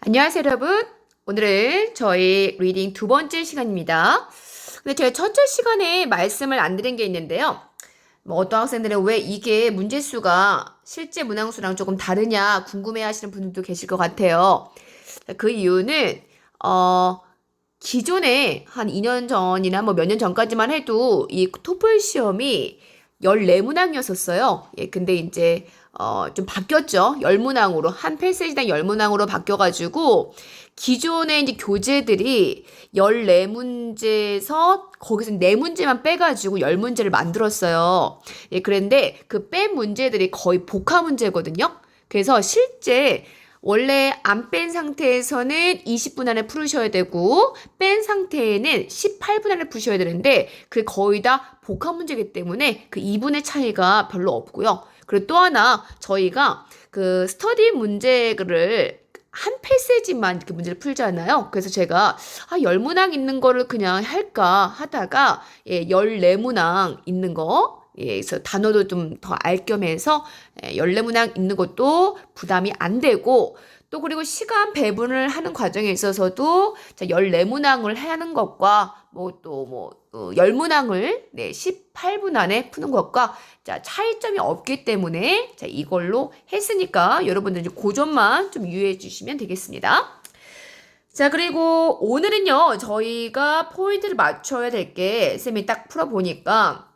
안녕하세요, 여러분. 오늘은 저희 리딩 두 번째 시간입니다. 근데 제가 첫째 시간에 말씀을 안 드린 게 있는데요. 뭐 어떤 학생들은 왜 이게 문제수가 실제 문항수랑 조금 다르냐 궁금해 하시는 분들도 계실 것 같아요. 그 이유는, 어, 기존에 한 2년 전이나 뭐 몇 년 전까지만 해도 이 토플 시험이 14문항이었었어요. 예, 근데 이제 어, 좀 바뀌었죠. 열문항으로. 한 패스지당 열문항으로 바뀌어가지고, 기존의 이제 교재들이 14문제에서 거기서 4문제만 빼가지고 10문제를 만들었어요. 예, 그런데 그 뺀 문제들이 거의 복화 문제거든요. 그래서 실제 원래 안 뺀 상태에서는 20분 안에 풀으셔야 되고 뺀 상태에는 18분 안에 푸셔야 되는데 그게 거의 다 복화 문제이기 때문에 그 2분의 차이가 별로 없고요. 그리고 또 하나 저희가 그 스터디 문제를 한 패세지만 이렇게 문제를 풀잖아요. 그래서 제가 아, 열 문항 있는 거를 그냥 할까 하다가 예, 열네문항 있는 거 예, 그래서 단어도 좀 더 알 겸해서 예, 열네문항 있는 것도 부담이 안 되고 또 그리고 시간 배분을 하는 과정에 있어서도 자, 14문항을 하는 것과 뭐 또뭐 어, 10문항을 네, 18분 안에 푸는 것과 자, 차이점이 없기 때문에 자, 이걸로 했으니까 여러분들 이제 그 점만 좀 유의해 주시면 되겠습니다. 자, 그리고 오늘은요, 저희가 포인트를 맞춰야 될 게, 쌤이 딱 풀어보니까,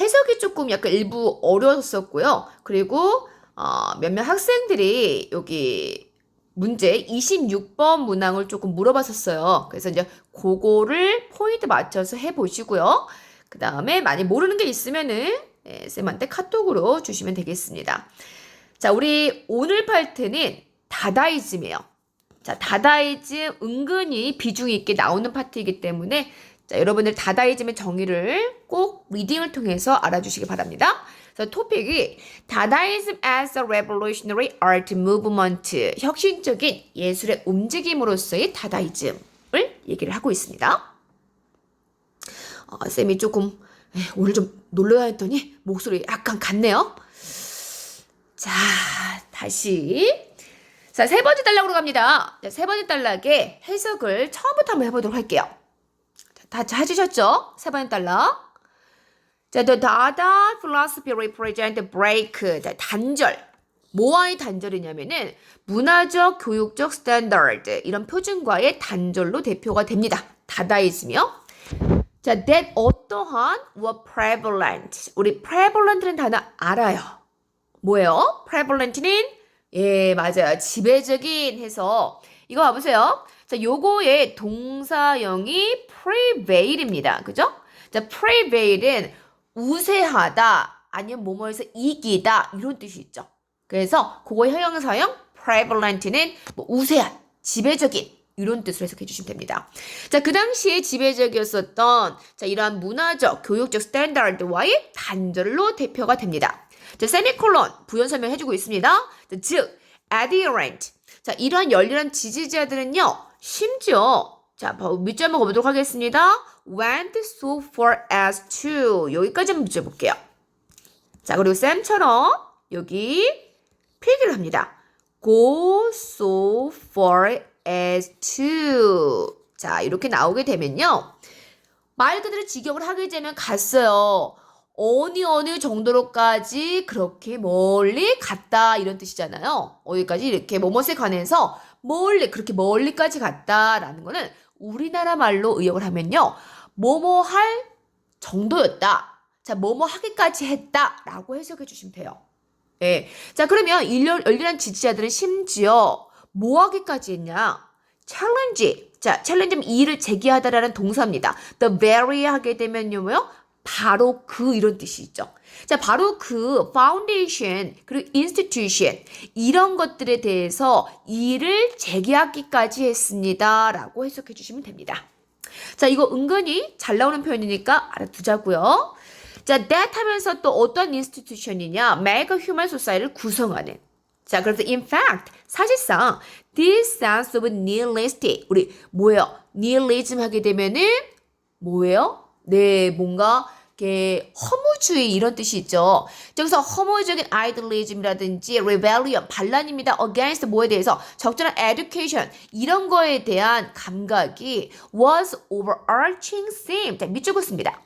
해석이 조금 약간 일부 어려웠었고요. 그리고, 어, 몇몇 학생들이 여기 문제 26번 문항을 조금 물어봤었어요. 그래서 이제 그거를 포인트 맞춰서 해보시고요. 그 다음에 많이 모르는 게 있으면은 예, 쌤한테 카톡으로 주시면 되겠습니다. 자, 우리 오늘 파트는 다다이즘이에요. 자, 다다이즘 은근히 비중이 있게 나오는 파트이기 때문에 자, 여러분들 다다이즘의 정의를 꼭 리딩을 통해서 알아주시기 바랍니다. 그래서 토픽이 다다이즘 as a revolutionary art movement 혁신적인 예술의 움직임으로서의 다다이즘을 얘기를 하고 있습니다. 어, 쌤이 조금 에, 오늘 좀 놀러야 했더니 목소리 약간 갔네요. 자, 다시 자, 세 번째 단락으로 갑니다. 자, 세 번째 단락의 해석을 처음부터 한번 해보도록 할게요. 자, 다 찾으셨죠? 세 번째 단락. 자, the Dada philosophy represent break. 자, 단절. 뭐와의 단절이냐면은 문화적, 교육적 스탠다드 이런 표준과의 단절로 대표가 됩니다. 다다이즘이요. 자, that 어떠한 were prevalent. 우리 prevalent는 단어 알아요. 뭐예요? prevalent는 예, 맞아요. 지배적인 해서 이거 봐 보세요. 자, 요거의 동사형이 prevail입니다. 그죠? 자, prevail은 우세하다 아니면 뭐뭐에서 이기다 이런 뜻이 있죠. 그래서 그거 형용사형 prevalent는 뭐 우세한, 지배적인 이런 뜻으로 해석해 주시면 됩니다. 자, 그 당시에 지배적이었었던 자, 이러한 문화적, 교육적 스탠다드와의 단절로 대표가 됩니다. 자, 세미콜론 부연 설명해 주고 있습니다. 자, 즉, adherent. 자, 이러한 열렬한 지지자들은요, 심지어 자, 밑줄 한번 가보도록 하겠습니다. Went so far as to 여기까지 한번 문제 볼게요. 자, 그리고 쌤처럼 여기 필기를 합니다. go so far as to 자, 이렇게 나오게 되면요. 말 그대로 직역을 하게 되면 갔어요. 어느 어느 정도로까지 그렇게 멀리 갔다 이런 뜻이잖아요. 어디까지 이렇게 뭐뭇에 관해서 멀리 그렇게 멀리까지 갔다라는 거는 우리나라 말로 의역을 하면요. 뭐뭐 할 정도였다. 자, 뭐뭐 하기까지 했다 라고 해석해 주시면 돼요. 예. 자, 그러면 열렬한 지지자들은 심지어 뭐 하기까지 했냐? 챌린지. 자, 챌린지는 이를 제기하다라는 동사입니다. the very 하게 되면요, 뭐요? 바로 그 이런 뜻이 있죠. 자, 바로 그 foundation 그리고 institution 이런 것들에 대해서 이를 제기하기까지 했습니다라고 해석해 주시면 됩니다. 자, 이거 은근히 잘 나오는 표현이니까 알아두자고요. 자, that 하면서 또 어떤 institution이냐? make a human society를 구성하는. 자, 그래서 in fact 사실상 this sense of nihilistic 우리 뭐예요? nihilism 하게 되면은 뭐예요? 네, 뭔가 이렇게 허무주의 이런 뜻이 있죠. 여기서 허무적인 아이들리즘이라든지 rebellion 반란입니다. against 뭐에 대해서 적절한 education 이런 거에 대한 감각이 was overarching theme. 자, 밑줄 긋습니다.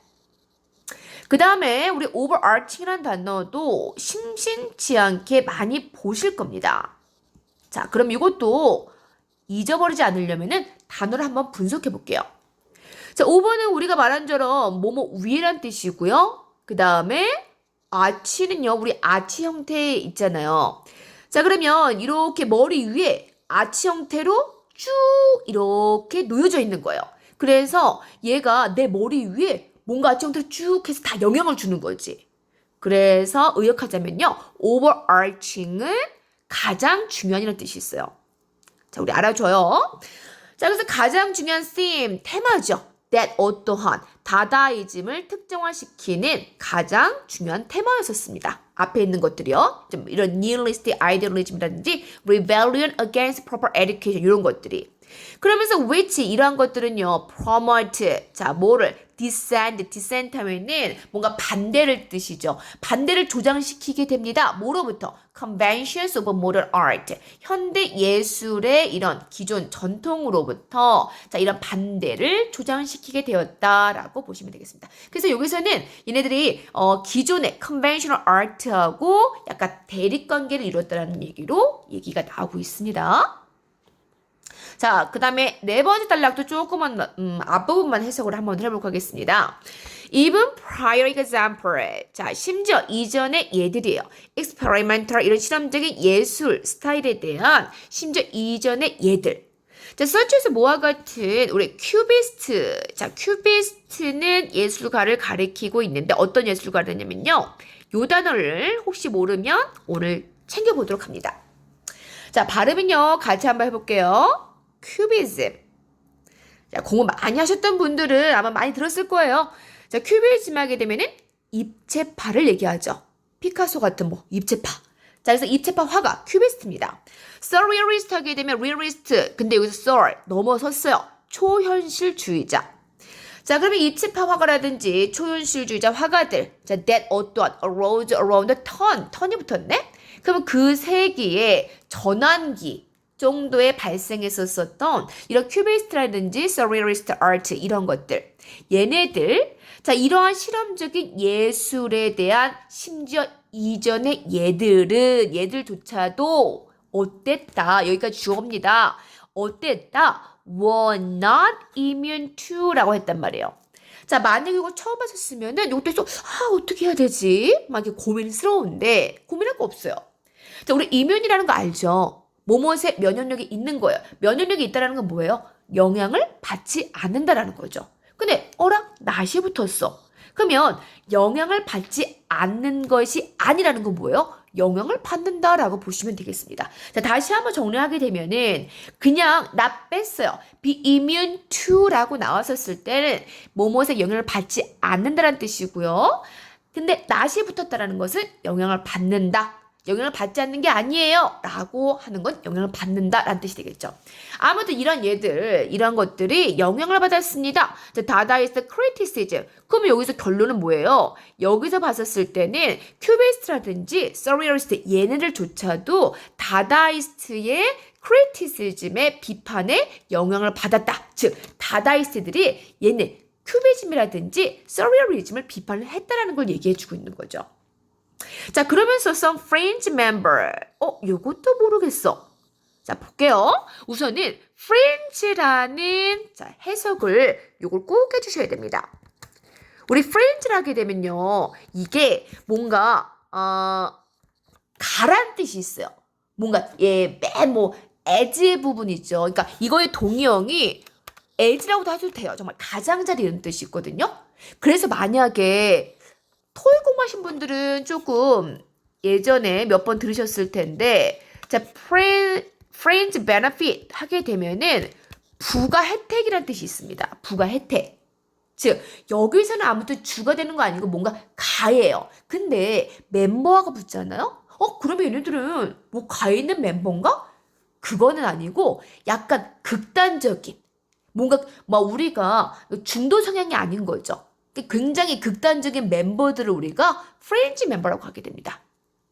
그 다음에 우리 overarching이라는 단어도 심심치 않게 많이 보실 겁니다. 자, 그럼 이것도 잊어버리지 않으려면은 단어를 한번 분석해 볼게요. 자, 5번은 우리가 말한 처럼 뭐뭐 위란 뜻이고요. 그 다음에 아치는요, 우리 아치 형태 있잖아요. 자, 그러면 이렇게 머리 위에 아치 형태로 쭉 이렇게 놓여져 있는 거예요. 그래서 얘가 내 머리 위에 뭔가 아치 형태로 쭉 해서 다 영향을 주는 거지. 그래서 의역하자면요, overarching은 가장 중요한이라는 뜻이 있어요. 자, 우리 알아줘요. 자, 그래서 가장 중요한 theme, 테마죠. that 어떠한 다다이즘을 특정화시키는 가장 중요한 테마였었습니다. 앞에 있는 것들이요. 좀 이런 nihilistic idealism이라든지 rebellion against proper education 이런 것들이. 그러면서 which 이러한 것들은요. promote 자 뭐를 dissent dissent 하면은 뭔가 반대를 뜻이죠. 반대를 조장시키게 됩니다. 뭐로부터 conventions of modern art 현대 예술의 이런 기존 전통으로부터 자 이런 반대를 조장시키게 되었다라고 보시면 되겠습니다. 그래서 여기서는 얘네들이 어 기존의 conventional art하고 약간 대립 관계를 이뤘다는 얘기로 얘기가 나오고 있습니다. 자, 그 다음에 네 번째 단락도 조금만, 음, 앞부분만 해석을 한번 해보도록 하겠습니다. Even prior example. 자, 심지어 이전의 예들이에요. experimental, 이런 실험적인 예술 스타일에 대한 심지어 이전의 예들. 자, 서치에서 뭐와 같은 우리 큐비스트. 자, 큐비스트는 예술가를 가리키고 있는데 어떤 예술가냐면요. 요 단어를 혹시 모르면 오늘 챙겨보도록 합니다. 자, 발음은요. 같이 한번 해볼게요. 큐비즘. 자, 공부 많이 하셨던 분들은 아마 많이 들었을 거예요. 자, 큐비즘 하게 되면은 입체파를 얘기하죠. 피카소 같은 뭐 입체파. 자, 그래서 입체파 화가 큐비스트입니다. 서리얼리스트 하게 되면 리얼리스트. 근데 여기서 썰 넘어섰어요. 초현실주의자. 자, 그러면 입체파 화가라든지 초현실주의자 화가들. 자, that 어떠한 arose around the turn. 턴이 붙었네? 그러면 그 세기의 전환기 정도에 발생했었었던 이런 큐비스트라든지 서리얼리스트 아트 이런 것들. 얘네들 자, 이러한 실험적인 예술에 대한 심지어 이전의 얘들은 얘들조차도 어땠다. 여기까지 주어입니다. 어땠다. were not immune to라고 했단 말이에요. 자, 만약에 이거 처음 하셨으면은 이것도 좀, 아, 어떻게 해야 되지? 막 이렇게 고민스러운데, 고민할 거 없어요. 자, 우리 이면이라는 거 알죠? 모모의 면역력이 있는 거예요. 면역력이 있다는 건 뭐예요? 영향을 받지 않는다라는 거죠. 근데 어라 낫이 붙었어. 그러면 영향을 받지 않는 것이 아니라는 건 뭐예요? 영향을 받는다라고 보시면 되겠습니다. 자, 다시 한번 정리하게 되면은 그냥 나 뺐어요. be immune to라고 나왔었을 때는 모모의 영향을 받지 않는다라는 뜻이고요. 근데 낫이 붙었다라는 것은 영향을 받는다. 영향을 받지 않는 게 아니에요. 라고 하는 건 영향을 받는다. 라는 뜻이 되겠죠. 아무튼 이런 얘들, 이런 것들이 영향을 받았습니다. 다다이스트 크리티시즘. 그러면 여기서 결론은 뭐예요? 여기서 봤었을 때는 큐베이스트라든지 서리얼리스트 얘네들조차도 다다이스트의 크리티시즘의 비판에 영향을 받았다. 즉, 다다이스트들이 얘네 큐비즘이라든지 서리얼리즘을 비판을 했다라는 걸 얘기해 주고 있는 거죠. 자, 그러면서 some fringe member. 어, 요것도 모르겠어. 자, 볼게요. 우선은 fringe라는 자, 해석을 요걸 꼭 해주셔야 됩니다. 우리 fringe를 하게 되면요. 이게 뭔가, 어, 가란 뜻이 있어요. 뭔가, 예, 맨뭐 edge 부분 있죠. 그러니까 이거의 동의형이 edge라고도 해도 돼요. 정말 가장자리 이런 뜻이 있거든요. 그래서 만약에 토익 공부하신 분들은 조금 예전에 몇 번 들으셨을 텐데 자, friend, friends benefit 하게 되면은 부가 혜택이라는 뜻이 있습니다. 부가 혜택. 즉 여기서는 아무튼 주가 되는 거 아니고 뭔가 가예요. 근데 멤버하고 붙잖아요. 어 그러면 얘네들은 뭐 가에 있는 멤버인가? 그거는 아니고 약간 극단적인 뭔가 뭐 우리가 중도 성향이 아닌 거죠. 굉장히 극단적인 멤버들을 우리가 프렌즈 멤버라고 하게 됩니다.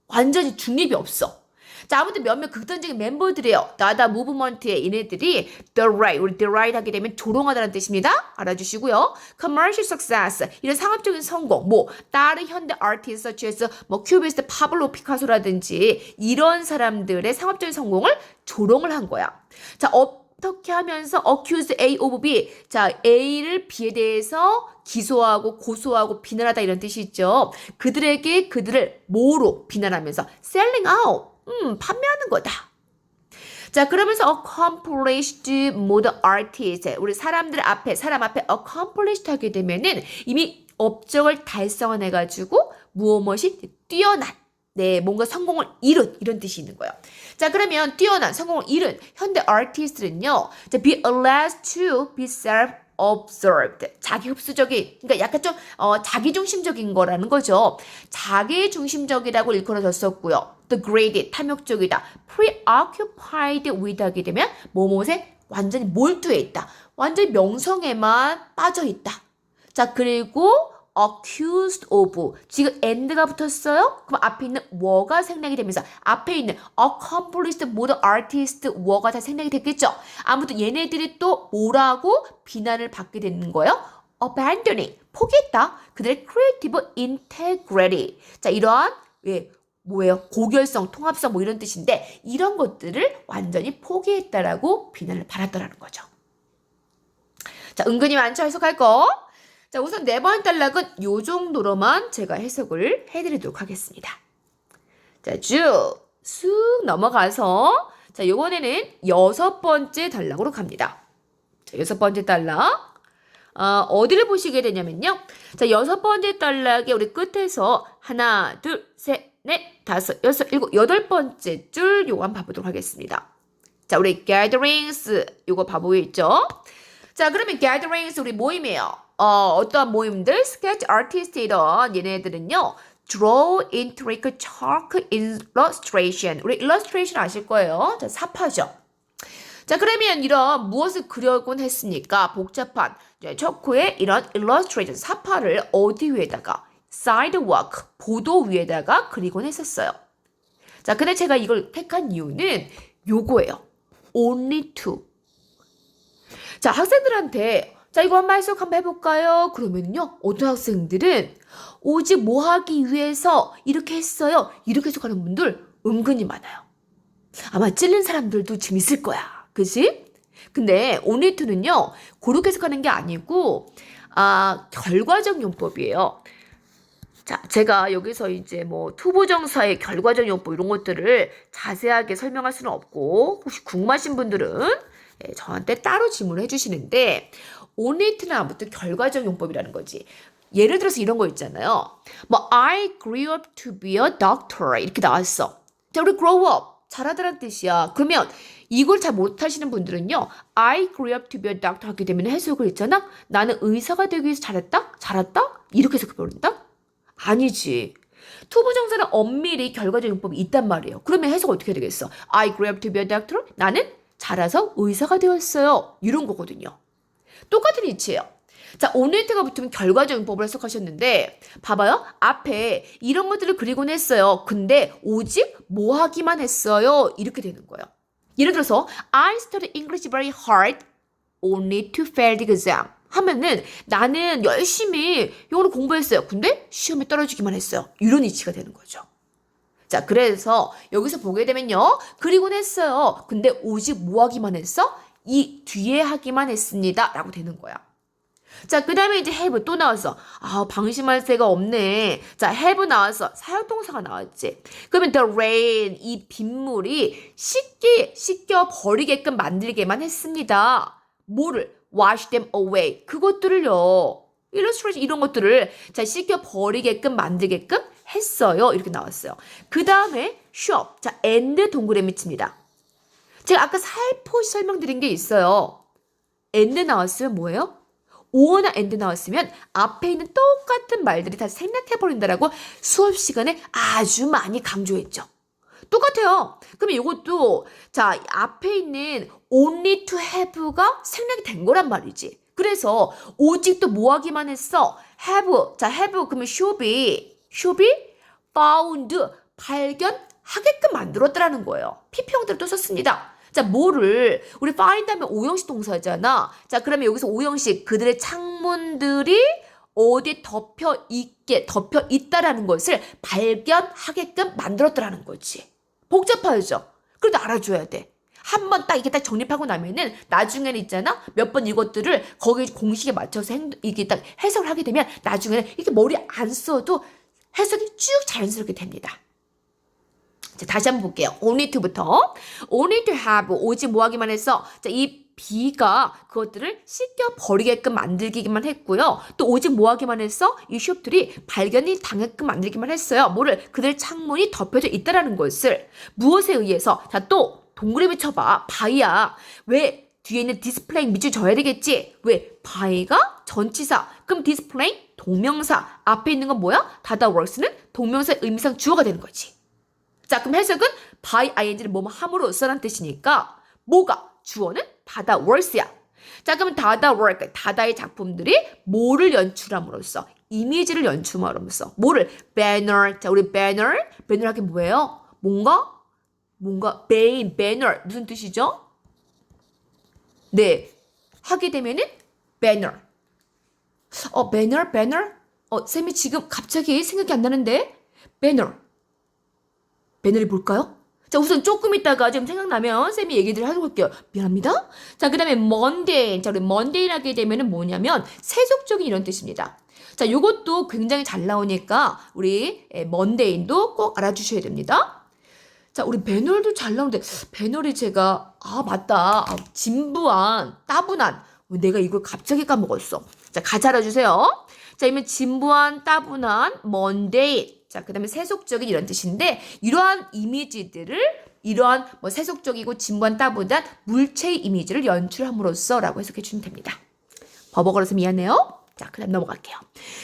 완전히 중립이 없어. 자, 아무튼 몇몇 극단적인 멤버들이에요. 나다 무브먼트의 이네들이 right, 우리 right 하게 되면 조롱하다는 뜻입니다. 알아주시고요. commercial success, 이런 상업적인 성공, 뭐, 다른 현대 아티스트 such as 뭐, 큐비스트 파블로 피카소라든지 이런 사람들의 상업적인 성공을 조롱을 한 거야. 자, 어떻게 하면서 accuse A of B, 자, A를 B에 대해서 기소하고 고소하고 비난하다 이런 뜻이 있죠. 그들에게 그들을 뭐로 비난하면서 selling out, 음, 판매하는 거다. 자, 그러면서 accomplished modern artist. 우리 사람들 앞에, 사람 앞에 accomplished 하게 되면은 이미 업적을 달성해가지고 무엇이 뛰어난, 네, 뭔가 성공을 이룬, 이런 뜻이 있는 거예요. 자, 그러면 뛰어난, 성공을 이룬 현대 아티스트는요, 자, be allowed to be self observed. 자기 흡수적인, 그러니까 약간 좀, 어, 자기 중심적인 거라는 거죠. 자기 중심적이라고 일컬어졌었고요. degraded, 탐욕적이다. preoccupied with 하게 되면, 뭐뭇에 완전히 몰두해 있다. 완전히 명성에만 빠져 있다. 자, 그리고 accused of 지금 and가 붙었어요? 그럼 앞에 있는 were가 생략이 되면서 앞에 있는 accomplished modern artist were가 다 생략이 됐겠죠? 아무튼 얘네들이 또 뭐라고 비난을 받게 되는 거예요? abandoning 포기했다. 그들의 creative integrity 자 이러한 예, 뭐예요? 고결성, 통합성 뭐 이런 뜻인데 이런 것들을 완전히 포기했다라고 비난을 받았더라는 거죠. 자, 은근히 많죠? 해석할 거. 자, 우선 네 번 단락은 요 정도로만 제가 해석을 해드리도록 하겠습니다. 자, 쭉, 쑥 넘어가서, 자, 요번에는 여섯 번째 단락으로 갑니다. 자, 여섯 번째 단락. 아, 어디를 보시게 되냐면요. 자, 여섯 번째 단락에 우리 끝에서 하나, 둘, 셋, 넷, 다섯, 여섯, 일곱, 여덟 번째 줄 요거 한번 봐보도록 하겠습니다. 자, 우리 gatherings 요거 봐보이죠? 자, 그러면 gatherings 우리 모임이에요. 어, 어떠한 모임들, artist 이런 얘네들은요. draw intricate chalk illustration. 우리 illustration 아실 거예요. 자, 사파죠. 자, 그러면 이런 무엇을 그려곤 했습니까? 복잡한 척후의 이런 illustration 사파를 어디 위에다가 sidewalk 보도 위에다가 그리곤 했었어요. 자, 근데 제가 이걸 택한 이유는 요거예요. only to. 자, 학생들한테 자, 이거 한번 해석 한번 해볼까요? 그러면요, 어떤 학생들은 오직 뭐 하기 위해서 이렇게 했어요. 이렇게 해석하는 분들 은근히 많아요. 아마 찔린 사람들도 지금 있을 거야. 그지? 근데 오니투는요, 그렇게 해석하는 게 아니고, 아, 결과적 용법이에요. 자, 제가 여기서 이제 뭐 투부정사의 결과적 용법 이런 것들을 자세하게 설명할 수는 없고, 혹시 궁금하신 분들은 예, 저한테 따로 질문을 해주시는데, only는 아무튼 결과적 용법이라는 거지. 예를 들어서 이런 거 있잖아요. 뭐 I grew up to be a doctor 이렇게 나왔어. 자, 우리 grow up 잘하다는 뜻이야. 그러면 이걸 잘 못하시는 분들은요. I grew up to be a doctor 하게 되면 해석을 있잖아. 나는 의사가 되기 위해서 잘했다? 잘했다? 이렇게 해석해 버린다? 아니지. 투부정사는 엄밀히 결과적 용법이 있단 말이에요. 그러면 해석 어떻게 되겠어? I grew up to be a doctor? 나는 자라서 의사가 되었어요. 이런 거거든요. 똑같은 이치예요. 자, 오늘태가 붙으면 결과적 용법을 해석하셨는데, 봐봐요. 앞에 이런 것들을 그리곤 했어요. 근데 오직 뭐 하기만 했어요. 이렇게 되는 거예요. 예를 들어서, I studied English very hard only to fail the exam. 하면은 나는 열심히 영어를 공부했어요. 근데 시험에 떨어지기만 했어요. 이런 이치가 되는 거죠. 자, 그래서 여기서 보게 되면요. 그리곤 했어요. 근데 오직 뭐 하기만 했어? 이 뒤에 하기만 했습니다. 라고 되는 거야. 자, 그 다음에 이제 have 또 나왔어. 아, 방심할 새가 없네. 자, have 나왔어. 사역동사가 나왔지. 그러면 the rain, 이 빗물이 씻기, 씻겨 버리게끔 만들게만 했습니다. 뭐를? wash them away. 그것들을요. illustration 이런 것들을 자, 씻겨 버리게끔 만들게끔 했어요. 이렇게 나왔어요. 그 다음에 shop. 자, and 동그라미 칩니다. 제가 아까 살포시 설명드린 게 있어요. and 나왔으면 뭐예요? 오어나 and 나왔으면 앞에 있는 똑같은 말들이 다 생략해버린다라고 수업 시간에 아주 많이 강조했죠. 똑같아요. 그러면 이것도 자 앞에 있는 only to have가 생략이 된 거란 말이지. 그래서 오직 또뭐 하기만 했어? have. 자, have 그러면 should be. should be found. 발견하게끔 만들었다라는 거예요. 피평대로 또 썼습니다. 자, 뭐를 우리 find 하면 오형식 동사잖아. 자, 그러면 여기서 오형식 그들의 창문들이 어디에 덮여 있게 덮여 있다라는 것을 발견하게끔 만들었다라는 거지. 복잡하죠. 그래도 알아줘야 돼. 한 번 딱 이게 딱 정립하고 나면은 나중에는 있잖아 몇 번 이것들을 거기 공식에 맞춰서 행, 이게 딱 해석을 하게 되면 나중에는 이게 머리 안 써도 해석이 쭉 자연스럽게 됩니다. 자, 다시 한번 볼게요. only to부터. only to have, 오직 뭐 하기만 해서, 자, 이 B가 그것들을 씻겨 버리게끔 만들기만 했고요. 또 오직 뭐 하기만 했어? 이 숍들이 발견이 당했끔 만들기만 했어요. 뭐를? 그들 창문이 덮여져 있다라는 것을. 무엇에 의해서? 자, 또, 동그라미 쳐봐. 바이야. 왜? 뒤에 있는 디스플레이 밑줄 져야 되겠지? 왜? 바이가 전치사. 그럼 디스플레이 동명사. 앞에 있는 건 뭐야? 다다 works는 동명사 의미상 주어가 되는 거지. 자, 그럼 해석은 by ing를 뭐뭐 함으로써라는 뜻이니까 뭐가 주어는 다다 works야. 자, 그러면 다다 work, 다다의 작품들이 뭐를 연출함으로써 이미지를 연출함으로써 뭐를 banner. 자, 우리 banner, banner 하긴 뭐예요? 뭔가 뭔가 main banner 무슨 뜻이죠? 네, 하게 되면은 banner. 어, banner, banner? 어, 쌤이 지금 갑자기 생각이 안 나는데 banner. 배너를 볼까요? 자, 우선 조금 있다가 지금 생각나면 쌤이 얘기를 하도록 할게요. 미안합니다. 자, 그 다음에 먼데인. 자, 우리 먼데인 하게 되면은 뭐냐면 세속적인 이런 뜻입니다. 자, 요것도 굉장히 잘 나오니까 우리 먼데인도 꼭 알아주셔야 됩니다. 자, 우리 배널도 잘 나오는데 배널이 제가 아, 맞다. 아, 진부한, 따분한. 내가 이걸 갑자기 까먹었어. 자, 같이 알아주세요. 자, 이면 진부한, 따분한, 먼데인. 자, 그 다음에 세속적인 이런 뜻인데, 이러한 이미지들을, 이러한 뭐 세속적이고 따분한 물체의 이미지를 연출함으로써 라고 해석해 주시면 됩니다. 버벅거려서 미안해요. 자, 그 다음 넘어갈게요.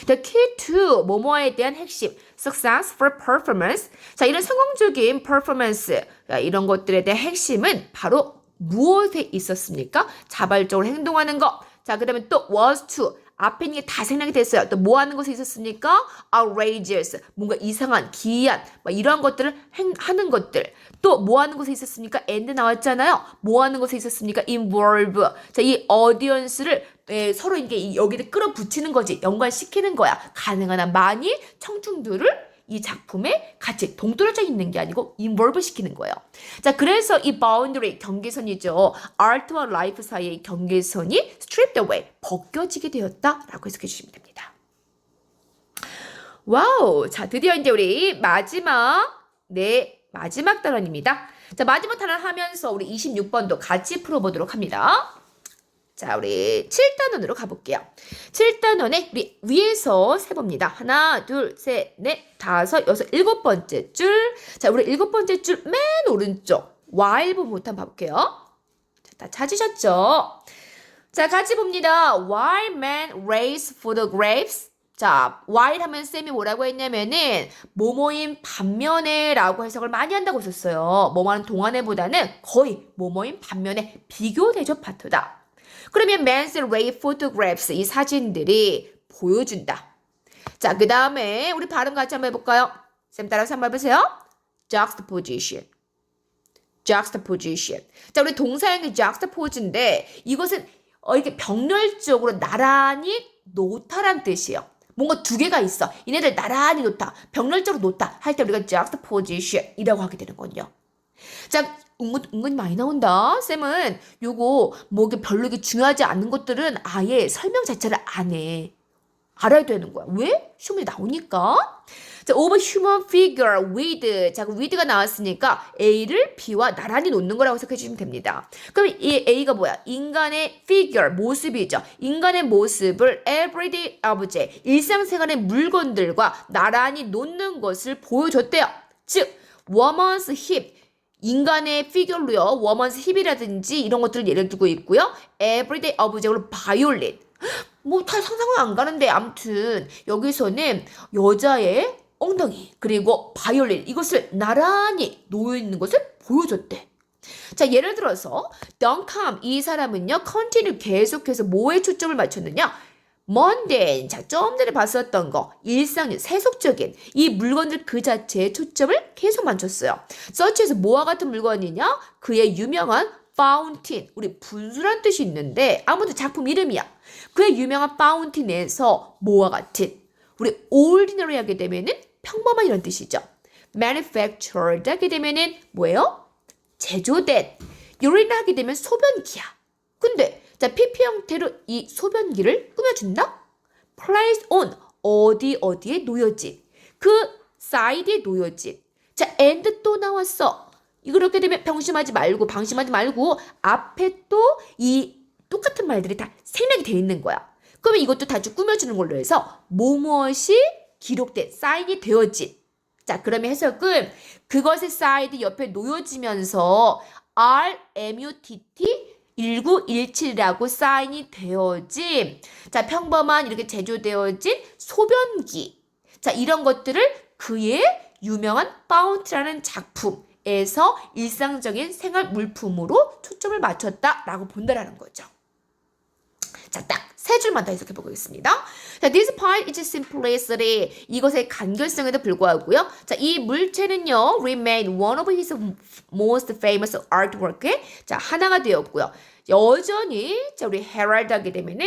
The key to 뭐뭐에 대한 핵심, successful performance. 자, 이런 성공적인 performance, 자, 이런 것들에 대한 핵심은 바로 무엇에 있었습니까? 자발적으로 행동하는 것. 자, 그 다음에 또 was to. 앞에 있는 게 다 생략이 됐어요. 또 뭐 하는 것에 있었습니까? outrageous. 뭔가 이상한, 기이한, 막 이러한 것들을 행, 하는 것들. 또 뭐 하는 것에 있었습니까? and 나왔잖아요. 뭐 하는 것에 있었습니까? involve. 자, 이 audience를 예, 서로 이게 여기를 끌어붙이는 거지. 연관시키는 거야. 가능한 한 많이 청중들을 이 작품에 같이 동떨어져 있는 게 아니고 인볼브 시키는 거예요. 자, 그래서 이 바운더리 경계선이죠. 아트와 라이프 사이의 경계선이 stripped away 벗겨지게 되었다라고 해석해 주시면 됩니다. 와우, 자 드디어 이제 우리 마지막 네 마지막 단원입니다. 자 마지막 단원 하면서 우리 26번도 같이 풀어 보도록 합니다. 자, 우리 7단원으로 가볼게요. 7단원에 우리 위에서 세봅니다. 하나, 둘, 셋, 넷, 다섯, 여섯, 일곱 번째 줄. 자, 우리 일곱 번째 줄 맨 오른쪽. while 부분부터 한번 봐볼게요. 자, 다 찾으셨죠? 자, 같이 봅니다. While men race for the grapes. 자, while 하면 쌤이 뭐라고 했냐면은 모모인 반면에 라고 해석을 많이 한다고 했었어요. 뭐뭐하는 동안에보다는 거의 모모인 반면에 비교 대접 파트다. 그러면 men's ray photographs 이 사진들이 보여준다. 자, 그 다음에 우리 발음 같이 한번 해볼까요? 쌤 따라서 한번 해보세요. juxtaposition. juxtaposition. 자, 우리 동사형의 juxtapose인데 이것은 어, 이렇게 병렬적으로 나란히 놓다란 뜻이에요. 뭔가 두 개가 있어. 이네들 나란히 놓다. 병렬적으로 놓다. 할 때 우리가 juxtaposition이라고 하게 되는군요. 자, 은근, 은근히 많이 나온다. 쌤은 요거 뭐 이게 별로 이게 중요하지 않은 것들은 아예 설명 자체를 안 해. 알아야 되는 거야. 왜? 시험에 나오니까. 자, over human figure with. 자, 그 with가 나왔으니까 A를 B와 나란히 놓는 거라고 생각해 주시면 됩니다. 그럼 이 A가 뭐야? 인간의 figure, 모습이죠. 인간의 모습을 everyday object, 일상생활의 물건들과 나란히 놓는 것을 보여줬대요. 즉, woman's hip, 인간의 피규어로요. woman's hip이라든지 이런 것들을 예를 들고 있고요. everyday object으로 violin. 뭐다 상상은 안 가는데 아무튼 여기서는 여자의 엉덩이 그리고 바이올린 이것을 나란히 놓여 있는 것을 보여줬대. 자, 예를 들어서 덩캄 이 사람은요. 컨티뉴 계속해서 뭐에 초점을 맞췄느냐? 먼데인 자, 좀 전에 봤었던 거 일상 세속적인 이 물건들 그 자체에 초점을 계속 맞췄어요. 서치에서 뭐와 같은 물건이냐? 그의 유명한 파운틴 우리 분수란 뜻이 있는데 아무튼 작품 이름이야. 그의 유명한 파운틴에서 뭐와 같은 우리 ordinary 하게 되면은 평범한 이런 뜻이죠. manufactured 하게 되면은 뭐예요? 제조된 요리를 하게 되면 소변기야. 근데 자 PP 형태로 이 소변기를 꾸며준다. place on 어디 어디에 놓여진 그 사이드에 놓여진 자 and 또 나왔어. 이렇게 되면 병심하지 말고 방심하지 말고 앞에 또 이 똑같은 말들이 다 생략이 돼 있는 거야. 그러면 이것도 다쭉 꾸며주는 걸로 해서 무엇이 기록된 사인이 되어진 자, 그러면 해석은 그것의 사이드 옆에 놓여지면서 RMUTT 1917이라고 사인이 되어진 자, 평범한 이렇게 제조되어진 소변기. 자, 이런 것들을 그의 유명한 파운트라는 작품에서 일상적인 생활 물품으로 초점을 맞췄다라고 본다라는 거죠. 자, 딱 세 줄만 더 해석해 보겠습니다. 자, despite its simplicity, 이것의 간결성에도 불구하고요. 자, 이 물체는요, remain one of his most famous artwork의 자, 하나가 되었고요. 여전히 자, 우리 헤럴드 하게 되면은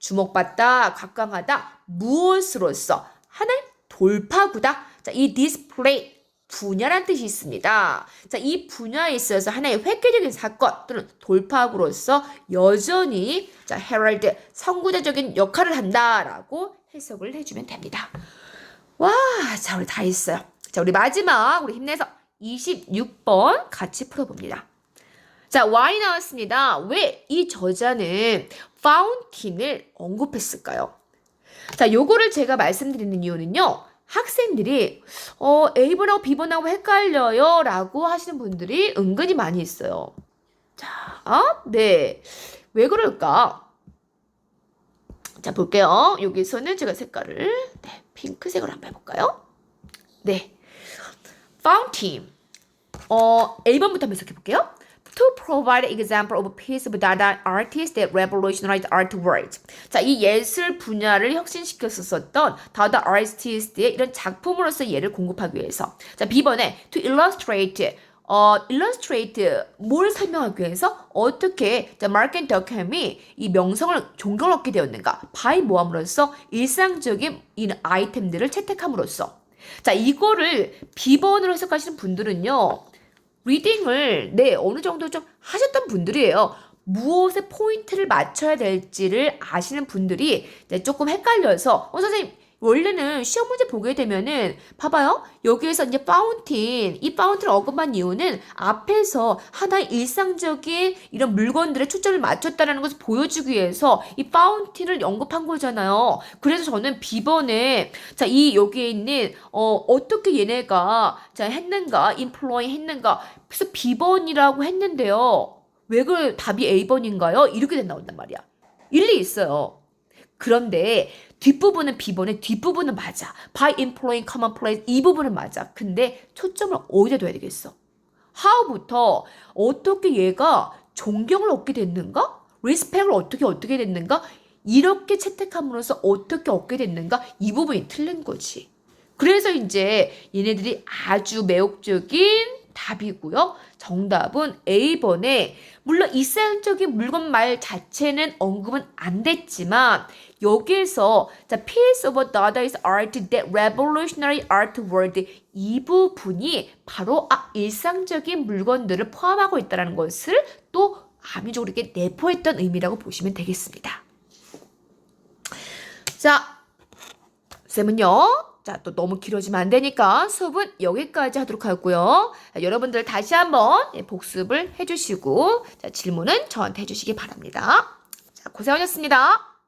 주목받다, 각광하다, 무엇으로서 하나의 돌파구다. 자, 이 디스플레이 분야란 뜻이 있습니다. 자, 이 분야에 있어서 하나의 획기적인 사건 또는 돌파구로서 여전히 자, 헤럴드 선구자적인 역할을 한다라고 해석을 해주면 됩니다. 와, 자, 우리 다 했어요. 자, 우리 마지막 우리 힘내서 26번 같이 풀어봅니다. 자, Y 나왔습니다. 왜 이 저자는 파운틴을 언급했을까요? 자, 요거를 제가 말씀드리는 이유는요. 학생들이 어, A번하고 B번하고 헷갈려요 라고 하시는 분들이 은근히 많이 있어요. 자, 어? 네. 왜 그럴까? 자, 볼게요. 여기서는 제가 색깔을 네, 핑크색으로 한번 해볼까요? 네. Fountain. 어, A번부터 한번 해석해 볼게요. To provide example of piece of Dada artist that revolutionized art world. 자, 이 예술 분야를 혁신시켰었던 다다 아티스트의 이런 작품으로서 예를 공급하기 위해서. 자, B번에 to illustrate 어, illustrate 뭘 설명하기 위해서 어떻게 자, 마크 앤 더캠이 이 명성을 존경을 얻게 되었는가? 바이 모함으로써 일상적인 이 아이템들을 채택함으로써. 자, 이거를 B번으로 해석하시는 분들은요. 리딩을 네 어느 정도 좀 하셨던 분들이에요. 무엇에 포인트를 맞춰야 될지를 아시는 분들이 네, 조금 헷갈려서 어 선생님 원래는 시험 문제 보게 되면은 봐봐요 여기에서 이제 파운틴 이 파운틴을 언급한 이유는 앞에서 하나의 일상적인 이런 물건들의 초점을 맞췄다라는 것을 보여주기 위해서 이 파운틴을 언급한 거잖아요. 그래서 저는 B번에 자 이 여기에 있는 어 어떻게 얘네가 자 했는가 인플로잉 했는가 그래서 B번이라고 했는데요. 왜 그 답이 A번인가요? 이렇게 된 나온단 말이야. 일리 있어요. 그런데 뒷부분은 B번에 뒷부분은 맞아. by employing common place 이 부분은 맞아. 근데 초점을 어디다 둬야 되겠어? how부터 어떻게 얘가 존경을 얻게 됐는가? respect을 어떻게 얻게 됐는가? 이렇게 채택함으로써 어떻게 얻게 됐는가? 이 부분이 틀린 거지. 그래서 이제 얘네들이 아주 매혹적인 답이고요. 정답은 A번에 물론 일상적인 물건 말 자체는 언급은 안 됐지만 여기에서 자 piece of Dada's art that revolutionary art world 이 부분이 바로 아 일상적인 물건들을 포함하고 있다는 것을 또 암의적으로 이렇게 내포했던 의미라고 보시면 되겠습니다. 자, 쌤은요. 자, 또 너무 길어지면 안 되니까 수업은 여기까지 하도록 하고요. 자, 여러분들 다시 한번 예, 복습을 해주시고 자, 질문은 저한테 해주시기 바랍니다. 자, 고생하셨습니다.